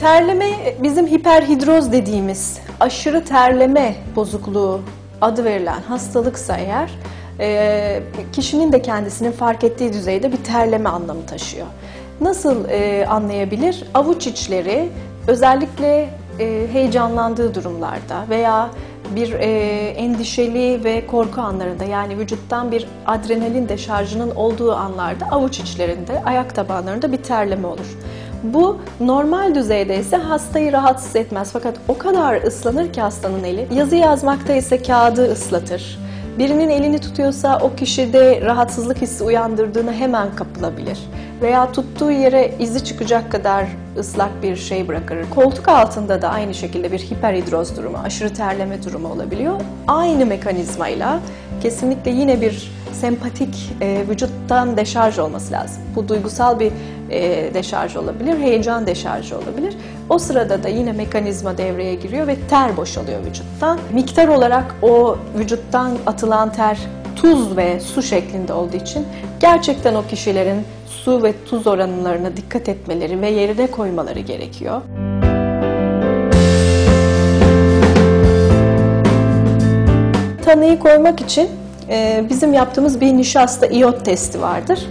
Terleme bizim hiperhidroz dediğimiz aşırı terleme bozukluğu adı verilen hastalıksa eğer e, kişinin de kendisinin fark ettiği düzeyde bir terleme anlamı taşıyor. Nasıl e, anlayabilir? Avuç içleri özellikle e, heyecanlandığı durumlarda veya bir endişeli ve korku anlarında yani vücuttan bir adrenalin deşarjının olduğu anlarda avuç içlerinde, ayak tabanlarında bir terleme olur. Bu normal düzeyde ise hastayı rahatsız etmez fakat o kadar ıslanır ki hastanın eli. Yazı yazmakta ise kağıdı ıslatır. Birinin elini tutuyorsa o kişide rahatsızlık hissi uyandırdığını hemen kapılabilir. Veya tuttuğu yere izi çıkacak kadar ıslak bir şey bırakır. Koltuk altında da aynı şekilde bir hiperhidroz durumu, aşırı terleme durumu olabiliyor. Aynı mekanizmayla kesinlikle yine bir sempatik e, vücuttan deşarj olması lazım. Bu duygusal bir e, deşarj olabilir, heyecan deşarjı olabilir. O sırada da yine mekanizma devreye giriyor ve ter boşalıyor vücuttan. Miktar olarak o vücuttan atılan ter tuz ve su şeklinde olduğu için gerçekten o kişilerin su ve tuz oranlarına dikkat etmeleri ve yerine koymaları gerekiyor. Tanıyı koymak için e, bizim yaptığımız bir nişasta iot testi vardır.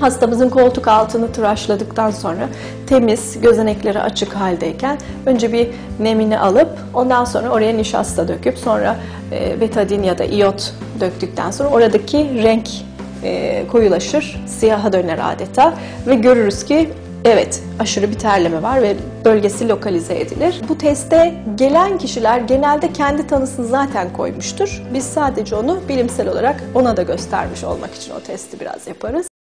Hastamızın koltuk altını tıraşladıktan sonra temiz, gözenekleri açık haldeyken önce bir nemini alıp ondan sonra oraya nişasta döküp sonra e, betadin ya da iot döktükten sonra oradaki renk e, koyulaşır, siyaha döner adeta ve görürüz ki evet aşırı bir terleme var ve bölgesi lokalize edilir. Bu teste gelen kişiler genelde kendi tanısını zaten koymuştur. Biz sadece onu bilimsel olarak ona da göstermiş olmak için o testi biraz yaparız.